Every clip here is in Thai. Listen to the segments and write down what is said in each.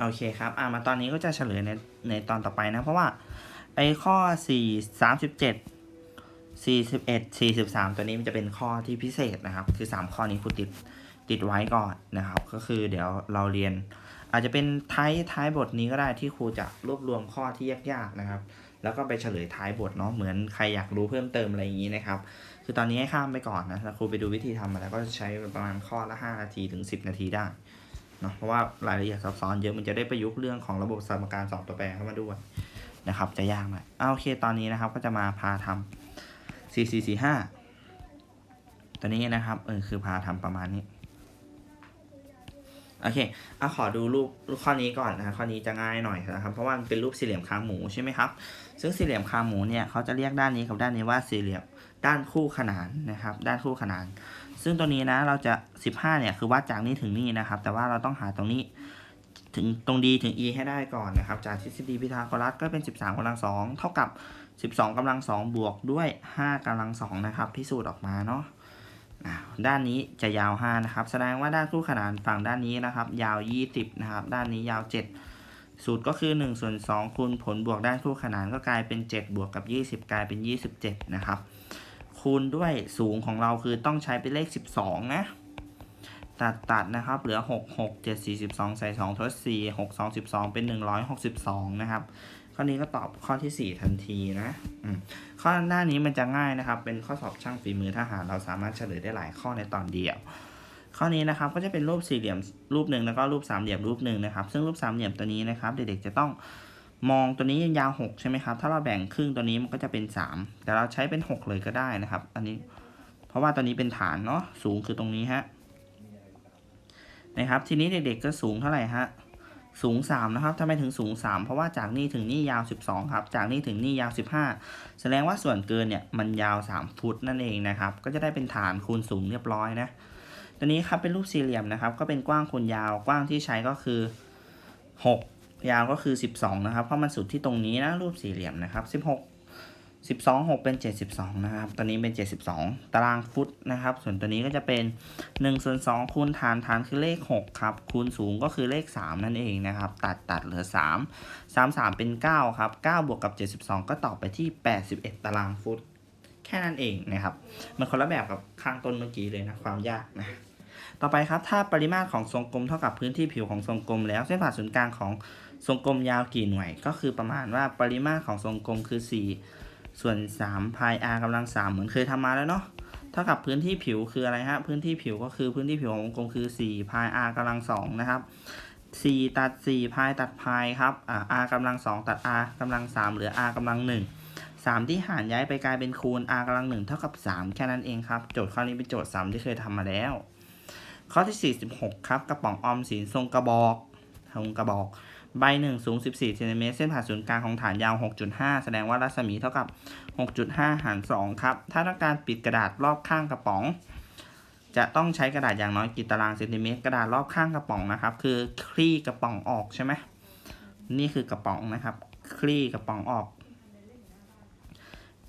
โอเคครับอ่ามาตอนนี้ก็จะเฉลยในในตอนต่อไปนะ เพราะว่าไอ้ข้อ 4 37 41 43 ตัวนี้มันจะเป็นข้อที่พิเศษนะครับ คือ 3 ข้อนี้ครูติดติดไว้ก่อนนะครับ ก็คือเดี๋ยวเราเรียน อาจจะเป็นท้ายท้ายบทนี้ก็ได้ที่ครูจะรวบรวมข้อที่ยากๆนะครับ แล้วก็ไปเฉลยท้ายบทเนาะเหมือนใครอยากรู้เพิ่มเติมอะไรอย่างนี้นะครับ คือตอนนี้ให้ข้ามไปก่อนนะแล้วครูไปดูวิธีทำมาแล้วก็จะใช้ประมาณข้อละ 5 นาทีถึง 10 นาทีได้ เนาะเพราะว่ารายละเอียดซับซ้อนเยอะมันจะได้ประยุกต์เรื่องของระบบสมการสองตัวแปรเข้ามาด้วยนะครับ จะยากหน่อยอ่าโอเคตอนนี้นะครับก็จะมาพาทำ4 4 4 5ตัวนี้นะครับเออคือพาทำประมาณนี้โอเคเอาขอดูรูปรูปข้อนี้ก่อนนะข้อนี้จะง่ายหน่อยนะครับ เพราะว่ามันเป็นรูปสี่เหลี่ยมคางหมูใช่ไหมครับ ซึ่งสี่เหลี่ยมคางหมูเนี่ยเขาจะเรียกด้านนี้กับด้านนี้ว่าสี่เหลี่ยมด้านคู่ขนานนะครับ ด้านคู่ขนาน ซึ่งตัวนี้นะเราจะ 15 เนี่ยคือวัดจากนี้ถึงนี่นะครับ แต่ว่าเราต้องหาตรงนี้ถึงตรง d ถึง e ให้ได้ก่อนนะครับ จากทฤษฎีพิทาโกรัสก็เป็น 13กำลัง2เท่ากับ 12กำลัง2บวกด้วย 5กำลัง2นะครับพิสูจน์ออกมาเนาะด้านนี้จะยาว 5 นะครับ แสดงว่าด้านคู่ขนานฝั่งด้านนี้นะครับ ยาว 20 นะครับ ด้านนี้ยาว 7 สูตรก็คือ1ส่วน2คูณผลบวกด้านคู่ขนานก็กลายเป็น 7 บวกกับ 20 กลายเป็น 27 นะครับ คูณด้วยสูงของเราคือต้องใช้เป็นเลข 12 นะ ตัดตัดนะครับ เหลือ 6 6 7 4 12 ใส่ 2 ทด 4 6 2 12 เป็น 162 นะครับ ข้อนี้ก็ตอบข้อที่ 4 ทันทีนะข้อหน้านี้มันจะง่ายนะครับ เป็นข้อสอบช่างฝีมือทหาร เราสามารถเฉลยได้หลายข้อในตอนเดียวข้อนี้นะครับก็จะเป็นรูปสี่เหลี่ยมรูปหนึ่งแล้วก็รูปสามเหลี่ยมรูปหนึ่งนะครับ ซึ่งรูปสามเหลี่ยมตัวนี้นะครับ เด็กๆจะต้อง มองตัวนี้ยาว 6 ใช่ไหมครับ ถ้าเราแบ่งครึ่งตัวนี้มันก็จะเป็น 3 แต่เราใช้เป็น 6 เลยก็ได้นะครับ อันนี้ เพราะว่าตัวนี้เป็นฐานเนาะ สูงคือตรงนี้ฮะ นะครับ ทีนี้เด็กๆก็สูงเท่าไหร่ฮะ สูง 3 นะครับทำไมถึงสูง 3 เพราะว่าจากนี่ถึงนี่ยาว 12 ครับ จากนี่ถึงนี่ยาว 15 แสดงว่าส่วนเกินเนี่ยมันยาว 3 ฟุตนั่นเองนะครับ ก็จะได้เป็นฐานคูณสูงเรียบร้อยนะ ตัวนี้ครับเป็นรูปสี่เหลี่ยมนะครับ ก็เป็นกว้างคูณยาว กว้างที่ใช้ก็คือ 6 ยาวก็คือ 12 นะครับ เพราะมันสุดที่ตรงนี้นะ รูปสี่เหลี่ยมนะครับ 16 12 6 เป็น 72 นะครับ ตัวนี้เป็น 72 ตารางฟุตนะครับ ส่วนตัวนี้ก็จะเป็น1ส่วน2คูณฐานฐานคือเลข 6 ครับ คูณสูงก็คือเลข 3 นั่นเองนะครับ ตัดตัดเหลือ 3 3 3 เป็น 9 ครับ 9 บวกกับ 72 ก็ตอบไปที่ 81 ตารางฟุต แค่นั้นเองนะครับ มันคนละแบบกับข้างต้นเมื่อกี้เลยนะ ความยากนะ ต่อไปครับ ถ้าปริมาตรของทรงกลมเท่ากับพื้นที่ผิวของทรงกลม แล้วเส้นผ่าศูนย์กลางของทรงกลมยาวกี่หน่วย ก็คือประมาณว่าปริมาตรของทรงกลมคือ 4 ส่วน3พาย r กำลัง 3 เหมือนเคยทำมาแล้วเนาะเท่ากับพื้นที่ผิวคืออะไรฮะพื้นที่ผิวก็คือพื้นที่ผิวของวงกลมคือ4พาย r กำลัง2นะครับ4ตัด4พายตัดพายครับอ่า r กำลัง2ตัด r กำลัง3เหลือ r กำลัง1 3 ที่หารย้ายไปกลายเป็นคูณ r กำลัง1เท่ากับ 3 แค่นั้นเองครับ โจทย์ข้อนี้เป็นโจทย์ซ้ำที่เคยทำมาแล้ว ข้อที่ 46 ครับ กระป๋องออมสินทรงกระบอกทรงกระบอก ใบหนึ่งสูง 14เซนติเมตรเส้นผ่าศูนย์กลางของฐานยาว 6.5 แสดงว่ารัศมีเท่ากับ 6.5 หาร 2 ครับ ถ้าต้องการปิดกระดาษรอบข้างกระป๋อง จะต้องใช้กระดาษอย่างน้อยกี่ตารางเซนติเมตร กระดาษรอบข้างกระป๋องนะครับ คือคลี่กระป๋องออกใช่ไหมนี่คือกระป๋องนะครับ คลี่กระป๋องออก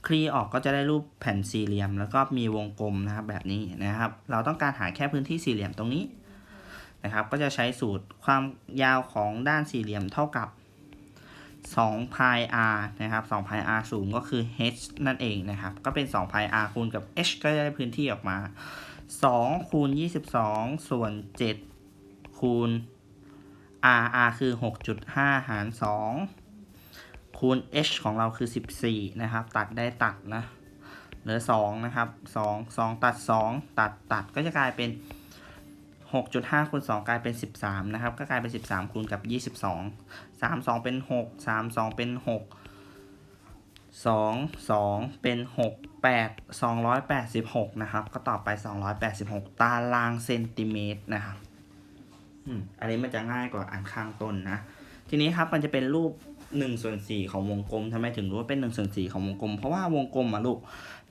คลี่ออกก็จะได้รูปแผ่นสี่เหลี่ยม แล้วก็มีวงกลมนะครับแบบนี้นะครับ เราต้องการหาแค่พื้นที่สี่เหลี่ยมตรงนี้นะครับ ก็จะใช้สูตรความยาวของด้านสี่เหลี่ยมเท่ากับ2 pi r นะครับ2 pi r สูงก็คือ h นั่นเองนะครับ ก็เป็น2 pi r คูณกับ h ก็จะได้พื้นที่ออกมา 2 คูณ 22 ส่วน 7 คูณ r r คือ 6.5 หาร 2 คูณ h ของเราคือ 14 นะครับ ตัดได้ตัดนะ เหลือ 2 นะครับ 2 2 ตัด 2 ตัดตัดก็จะกลายเป็น 6.5คูณ2กลายเป็น 13 นะครับ ก็กลายเป็น 13คูณกับ 22 3 2 เป็น 6 3 2 เป็น 6 2 2 เป็น 6 8 286 นะครับ ก็ตอบไป 286 ตารางเซนติเมตรนะครับอืมอันนี้มันจะง่ายกว่าอันข้างต้นนะ ทีนี้ครับมันจะเป็นรูป 1ส่วน4ของวงกลมทำไมถึงรู้ว่าเป็น1ส่วน4ของวงกลม เพราะว่าวงกลมอะลูก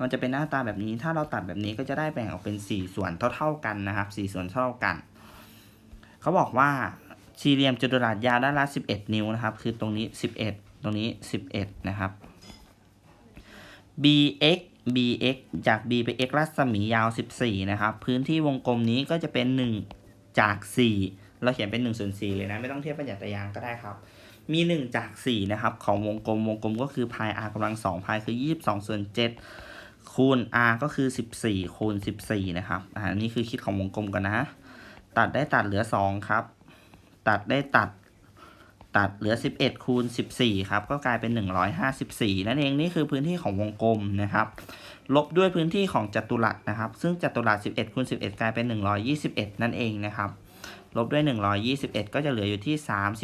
มันจะเป็นหน้าตาแบบนี้ ถ้าเราตัดแบบนี้ก็จะได้แบ่งออกเป็น 4 ส่วนเท่า ๆกันนะครับ4ส่วนเท่ากัน เขาบอกว่าสี่เหลี่ยมจัตุรัสยาวด้านละ 11 นิ้วนะครับ คือตรงนี้ 11 ตรงนี้ 11 นะครับ bx bx จาก b ไป x รัศมียาว 14 นะครับ พื้นที่วงกลมนี้ก็จะเป็น 1 จาก 4 เราเขียนเป็น1ส่วน4เลยนะ ไม่ต้องเทียบประหยัดตารางก็ได้ครับ มี 1 จาก 4 นะครับ ของวงกลมวงกลมก็คือพาย r กำลัง2พายคือ 22 ส่วน 7 คูณ r ก็คือ 14 คูณ 14 นะครับอ่านี่คือคิดของวงกลมกันนะ ตัดได้ตัดเหลือ 2 ครับ ตัดได้ตัดตัดเหลือ 11 คูณ 14 ครับ ก็กลายเป็น 154 นั่นเองนี่คือพื้นที่ของวงกลมนะครับ ลบด้วยพื้นที่ของจัตุรัสนะครับ ซึ่งจัตุรัส 11 คูณ 11 กลายเป็น 121 นั่นเองนะครับ ลบด้วย 121 ก็จะเหลืออยู่ที่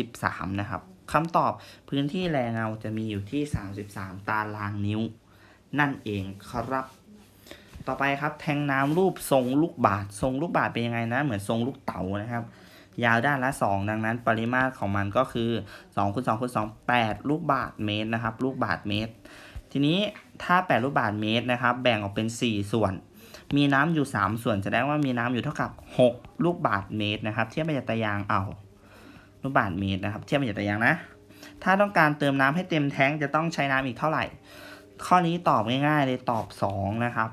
33 นะครับ คำตอบพื้นที่แรงเงาจะมีอยู่ที่ 33 ตารางนิ้ว นั่นเองครับ ต่อไปครับแทงน้ำรูปทรงลูกบาศก์ทรงลูกบาศก์เป็นยังไงนะ เหมือนทรงลูกเต๋านะครับ ยาวด้านละ 2 ดังนั้นปริมาตรของมันก็คือ2คูณ2คูณ2 8 ลูกบาศก์เมตรนะครับ ลูกบาศก์เมตร ทีนี้ถ้า 8 ลูกบาศก์เมตรนะครับ แบ่งออกเป็น 4 ส่วนมีน้ำอยู่ 3 ส่วนแสดงว่ามีน้ำอยู่เท่ากับ 6 ลูกบาศก์เมตรนะครับ เทียบเป็นตารางเอา ลูกบาศก์เมตรนะครับ เทียบเป็นตารางนะ ถ้าต้องการเติมน้ำให้เต็มแท้งจะต้องใช้น้ำอีกเท่าไหร่ ข้อนี้ตอบง่ายๆเลยตอบ 2 นะครับ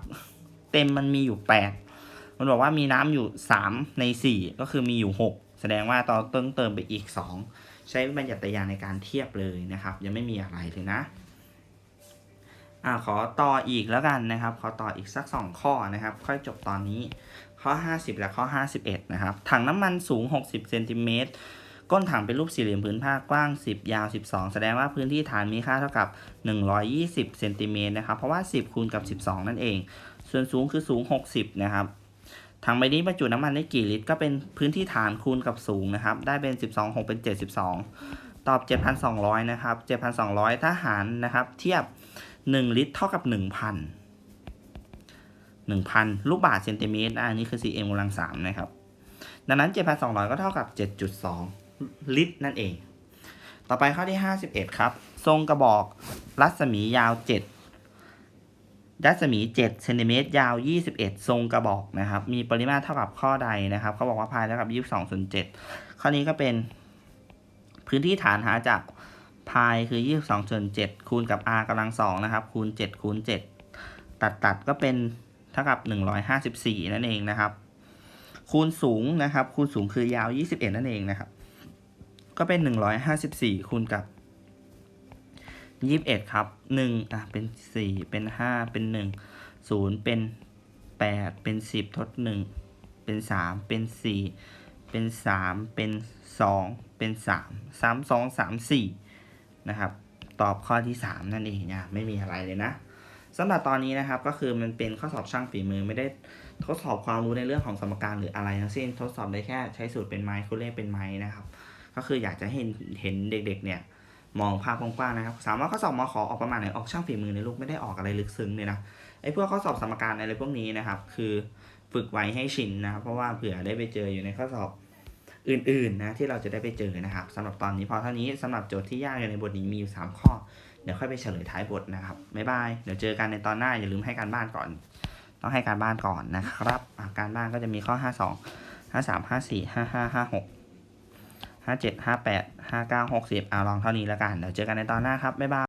เต็มมันมีอยู่ 8 มันบอกว่ามีน้ำอยู่ 3 ใน 4 ก็คือมีอยู่ 6 แสดงว่าตอนต้องเติมไปอีก 2 ใช้บรรยัตยางในการเทียบเลยนะครับ ยังไม่มีอะไรเลยนะอ่าขอต่ออีกแล้วกันนะครับ ขอต่ออีกสัก 2 ข้อนะครับ ค่อยจบตอนนี้ข้อ 50 และข้อ 51 นะครับ ถังน้ำมันสูง 60เซนติเมตร ก้นถังเป็นรูปสี่เหลี่ยมผืนผ้ากว้าง 10 ยาว 12 แสดงว่าพื้นที่ฐานมีค่าเท่ากับ 120เซนติเมตรนะครับ เพราะว่า 10 คูณกับ 12 นั่นเอง ส่วนสูงคือสูง 60 นะครับ ถังใบนี้บรรจุน้ำมันได้กี่ลิตร ก็เป็นพื้นที่ฐานคูณกับสูงนะครับ ได้เป็น 12 6 เป็น 72 ตอบ 7,200 นะครับ 7,200 ถ้าหารนะครับ เทียบ 1 ลิตรเท่ากับ 1,000 1,000 ลูกบาศก์เซนติเมตร อันนี้คือ cm กำลัง3นะครับ ดังนั้น 7,200 ก็เท่ากับ 7.2 ลิตรนั่นเอง ต่อไปข้อที่ 51 ครับ ทรงกระบอกรัศมียาว 7 รัศมี7เซนติเมตรยาว 21 ทรงกระบอกนะครับ มีปริมาตรเท่ากับข้อใดนะครับเขาบอกว่าพายเท่ากับ22ส่วน7ข้อนี้ก็เป็นพื้นที่ฐานหาจากพายคือ 22ส่วน7คูณกับ r กำลัง2นะครับ คูณ 7 คูณ 7 ตัดตัดก็เป็นเท่ากับ 154 นั่นเองนะครับ คูณสูงนะครับ คูณสูงคือยาว 21 นั่นเองนะครับ ก็เป็น 154คูณกับ 21 ครับ 1 อะ เป็น 4 เป็น 5 เป็น 1 0 เป็น 8 เป็น 10 ทด 1 เป็น 3 เป็น 4 เป็น 3 เป็น 2 เป็น 3 3 2 3 4 นะครับ ตอบข้อที่ 3 นั่นเองนะไม่มีอะไรเลยนะสำหรับตอนนี้นะครับก็คือมันเป็นข้อสอบช่างฝีมือไม่ได้ทดสอบความรู้ในเรื่องของสมการหรืออะไรทั้งสิ้น ทดสอบได้แค่ใช้สูตรเป็นไม้คูณเลขเป็นไม้นะครับ ก็คืออยากจะเห็นเห็นเด็กๆเนี่ยมองภาพกว้างๆนะครับ สามารถข้อสอบมขอออกประมาณไหนออกช่างฝีมือในลูกไม่ได้ออกอะไรลึกซึ้งเลยนะไอ้พวกข้อสอบสมการอะไรพวกนี้นะครับ คือฝึกไว้ให้ชินนะครับ เพราะว่าเผื่อได้ไปเจออยู่ในข้อสอบอื่นๆนะที่เราจะได้ไปเจอนะครับสำหรับตอนนี้พอเท่านี้สำหรับโจทย์ที่ยากอยู่ในบทนี้มีอยู่3ข้อเดี๋ยวค่อยไปเฉลยท้ายบทนะครับบ๊ายบายเดี๋ยวเจอกันในตอนหน้าอย่าลืมให้การบ้านก่อน ต้องให้การบ้านก่อนนะครับการบ้านก็จะมีข้อ 52 53 54 55 56 ห้าเจ็ดห้าแปดห้าเก้าหกสิบอ่าลองเท่านี้แล้วกัน เดี๋ยวเจอกันในตอนหน้าครับ บ๊ายบาย